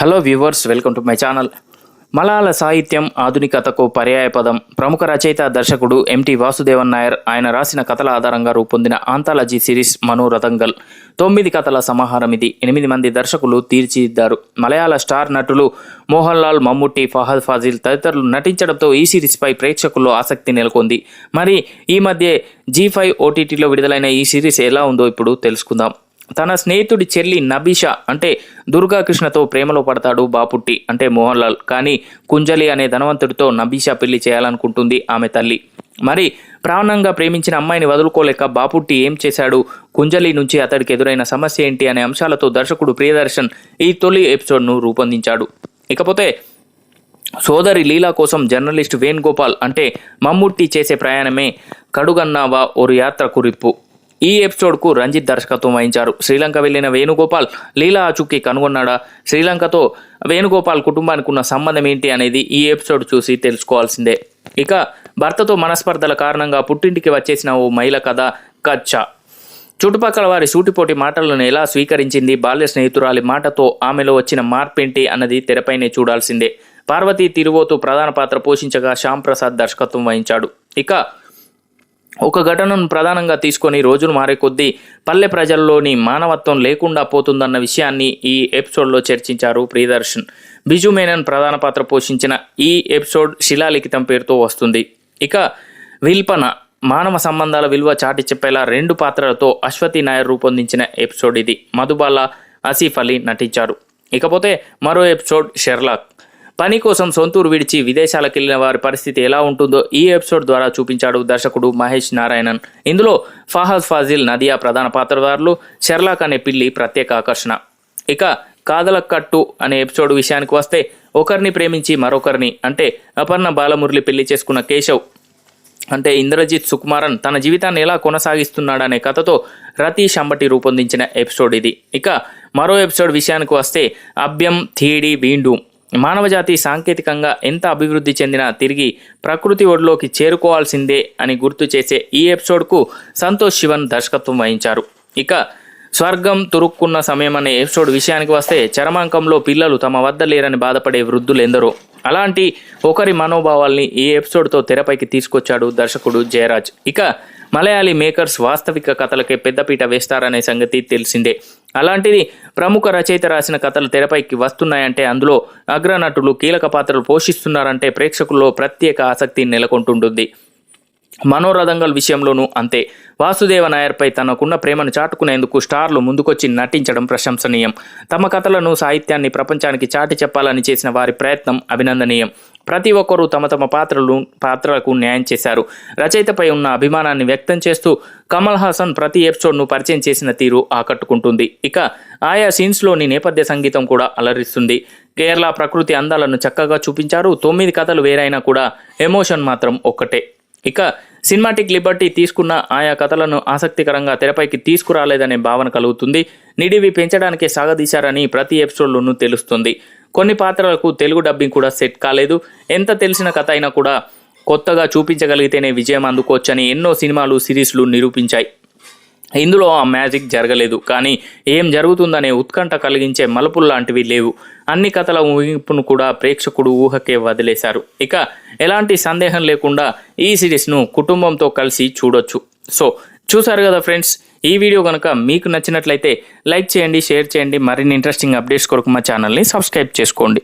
Hello viewers welcome to my channel Malayala సాహిత్యం ఆధునికతకు పర్యాయపదం ప్రముఖ రచయిత దర్శకుడు ఎంటి వాసుదేవన్ నాయర్ ఆయన రాసిన కథల ఆధారంగా రూపొందిన ఆంథాలజీ సిరీస్ మనోరథంగల్ తొమ్మిది కథల సమాహారం ఇది. ఎనిమిది మంది దర్శకులు తీర్చిదిద్దారు. మలయాళ స్టార్ నటులు మోహన్ లాల్ మమ్ముట్టి ఫహద్ ఫాజిల్ తదితరులు నటించడంతో ఈ సిరీస్పై ప్రేక్షకుల్లో ఆసక్తి నెలకొంది. మరి ఈ మధ్య జీ ఫైవ్ ఓటీటీలో విడుదలైన ఈ సిరీస్ ఎలా ఉందో ఇప్పుడు తెలుసుకుందాం. తన స్నేహితుడి చెల్లి నబీష అంటే దుర్గాకృష్ణతో ప్రేమలో పడతాడు బాపుట్టి అంటే మోహన్ లాల్ కానీ కుంజలి అనే ధనవంతుడితో నబీషా పెళ్ళి చేయాలనుకుంటుంది ఆమె తల్లి. మరి ప్రాణంగా ప్రేమించిన అమ్మాయిని వదులుకోలేక బాపుట్టి ఏం చేశాడు? కుంజలి నుంచి అతడికి ఎదురైన సమస్య ఏంటి అనే అంశాలతో దర్శకుడు ప్రియదర్శన్ ఈ తొలి ఎపిసోడ్ను రూపొందించాడు. ఇకపోతే సోదరి లీలా కోసం జర్నలిస్ట్ వేణుగోపాల్ అంటే మమ్ముట్టి చేసే ప్రయాణమే కడుగన్నావా ఓరు యాత్ర కురిప్పు ఈ ఎపిసోడ్కు రంజిత్ దర్శకత్వం వహించారు. శ్రీలంక వెళ్ళిన వేణుగోపాల్ లీలా ఆచూకీ కనుగొన్నాడా? శ్రీలంకతో వేణుగోపాల్ కుటుంబానికి ఉన్న సంబంధం ఏంటి అనేది ఈ ఎపిసోడ్ చూసి తెలుసుకోవాల్సిందే. ఇక భర్తతో మనస్పర్ధల కారణంగా పుట్టింటికి వచ్చేసిన ఓ మహిళ కథ కచ్చా. చుట్టుపక్కల వారి సూటిపోటి మాటలను ఎలా స్వీకరించింది బాల్య స్నేహితురాలి మాటతో ఆమెలో వచ్చిన మార్పేంటి అన్నది తెరపైనే చూడాల్సిందే. పార్వతీ తిరువోతు ప్రధాన పాత్ర పోషించగా శ్యాంప్రసాద్ దర్శకత్వం వహించాడు. ఇక ఒక ఘటనను ప్రధానంగా తీసుకొని రోజులు మారే కొద్దీ పల్లె ప్రజల్లోని మానవత్వం లేకుండా పోతుందన్న విషయాన్ని ఈ ఎపిసోడ్లో చర్చించారు ప్రియదర్శన్. బిజు మేనన్ ప్రధాన పాత్ర పోషించిన ఈ ఎపిసోడ్ శిలాలిఖితం పేరుతో వస్తుంది. ఇక విల్పన మానవ సంబంధాల విలువ చాటి చెప్పేలా రెండు పాత్రలతో అశ్వతి నాయర్ రూపొందించిన ఎపిసోడ్ ఇది. మధుబాల ఆసిఫ్ అలీ నటించారు. ఇకపోతే మరో ఎపిసోడ్ షెర్లాక్. పని కోసం సొంతూరు విడిచి విదేశాలకు వెళ్ళిన వారి పరిస్థితి ఎలా ఉంటుందో ఈ ఎపిసోడ్ ద్వారా చూపించాడు దర్శకుడు మహేష్ నారాయణన్. ఇందులో ఫహాజ్ ఫాజిల్ నదియా ప్రధాన పాత్రదారులు షెర్లాక్ అనే పిల్లి ప్రత్యేక ఆకర్షణ. ఇక కాదల కట్టు అనే ఎపిసోడ్ విషయానికి వస్తే ఒకరిని ప్రేమించి మరొకరిని అంటే అపర్ణ బాలమురళి పెళ్ళి చేసుకున్న కేశవ్. అంటే ఇంద్రజిత్ సుకుమారన్ తన జీవితాన్ని ఎలా కొనసాగిస్తున్నాడనే కథతో రతీష్ అంబటి రూపొందించిన ఎపిసోడ్ ఇది. ఇక మరో ఎపిసోడ్ విషయానికి వస్తే అభ్యం థీడి వీండు మానవజాతి సాంకేతికంగా ఎంత అభివృద్ధి చెందినా తిరిగి ప్రకృతి ఒడిలోకి చేరుకోవాల్సిందే అని గుర్తు చేసే ఈ ఎపిసోడ్కు సంతోష్ శివన్ దర్శకత్వం వహించారు. ఇక స్వర్గం తురుక్కున్న సమయం అనే ఎపిసోడ్ విషయానికి వస్తే చరమాంకంలో పిల్లలు తమ వద్ద లేరని బాధపడే వృద్ధులు ఎందరో. అలాంటి ఒకరి మనోభావాల్ని ఈ ఎపిసోడ్తో తెరపైకి తీసుకొచ్చాడు దర్శకుడు జయరాజ్. ఇక మలయాళీ మేకర్స్ వాస్తవిక కథలకే పెద్దపీట వేస్తారనే సంగతి తెలిసిందే. అలాంటిది ప్రముఖ రచయిత రాసిన కథలు తెరపైకి వస్తున్నాయంటే అందులో అగ్రనటులు కీలక పాత్రలు పోషిస్తున్నారంటే ప్రేక్షకుల్లో ప్రత్యేక ఆసక్తి నెలకొంటుంటుంది. మనోరథంగల్ విషయంలోనూ అంతే. వాసుదేవ నాయర్పై తనకున్న ప్రేమను చాటుకునేందుకు స్టార్లు ముందుకొచ్చి నటించడం ప్రశంసనీయం. తమ కథలను సాహిత్యాన్ని ప్రపంచానికి చాటి చెప్పాలని చేసిన వారి ప్రయత్నం అభినందనీయం. ప్రతి ఒక్కరూ తమ తమ పాత్రలు పాత్రలకు న్యాయం చేశారు. రచయితపై ఉన్న అభిమానాన్ని వ్యక్తం చేస్తూ కమల్ హాసన్ ప్రతి ఎపిసోడ్ను పరిచయం చేసిన తీరు ఆకట్టుకుంటుంది. ఇక ఆయా సీన్స్లోని నేపథ్య సంగీతం కూడా అలరిస్తుంది. కేరళ ప్రకృతి అందాలను చక్కగా చూపించారు. తొమ్మిది కథలు వేరైనా కూడా ఎమోషన్ మాత్రం ఒక్కటే. ఇక సినిమాటిక్ లిబర్టీ తీసుకున్న ఆయా కథలను ఆసక్తికరంగా తెరపైకి తీసుకురాలేదనే భావన కలుగుతుంది. నిడివి పెంచడానికే సాగదీశారని ప్రతి ఎపిసోడ్లోనూ తెలుస్తుంది. కొన్ని పాత్రలకు తెలుగు డబ్బింగ్ కూడా సెట్ కాలేదు. ఎంత తెలిసిన కథ అయినా కూడా కొత్తగా చూపించగలిగితేనే విజయం అందుకోవచ్చని ఎన్నో సినిమాలు సిరీస్లు నిరూపించాయి. ఇందులో ఆ మ్యాజిక్ జరగలేదు. కానీ ఏం జరుగుతుందనే ఉత్కంఠ కలిగించే మలుపులు లాంటివి లేవు. అన్ని కథల ముగింపును కూడా ప్రేక్షకుడు ఊహకే వదిలేశారు. ఇక ఎలాంటి సందేహం లేకుండా ఈ సిరీస్ను కుటుంబంతో కలిసి చూడొచ్చు. సో చూసారు కదా ఫ్రెండ్స్? ఈ వీడియో కనుక మీకు నచ్చినట్లయితే లైక్ చేయండి షేర్ చేయండి. మరిన్ని ఇంట్రెస్టింగ్ అప్డేట్స్ కొరకు మా ఛానల్ని సబ్స్క్రైబ్ చేసుకోండి.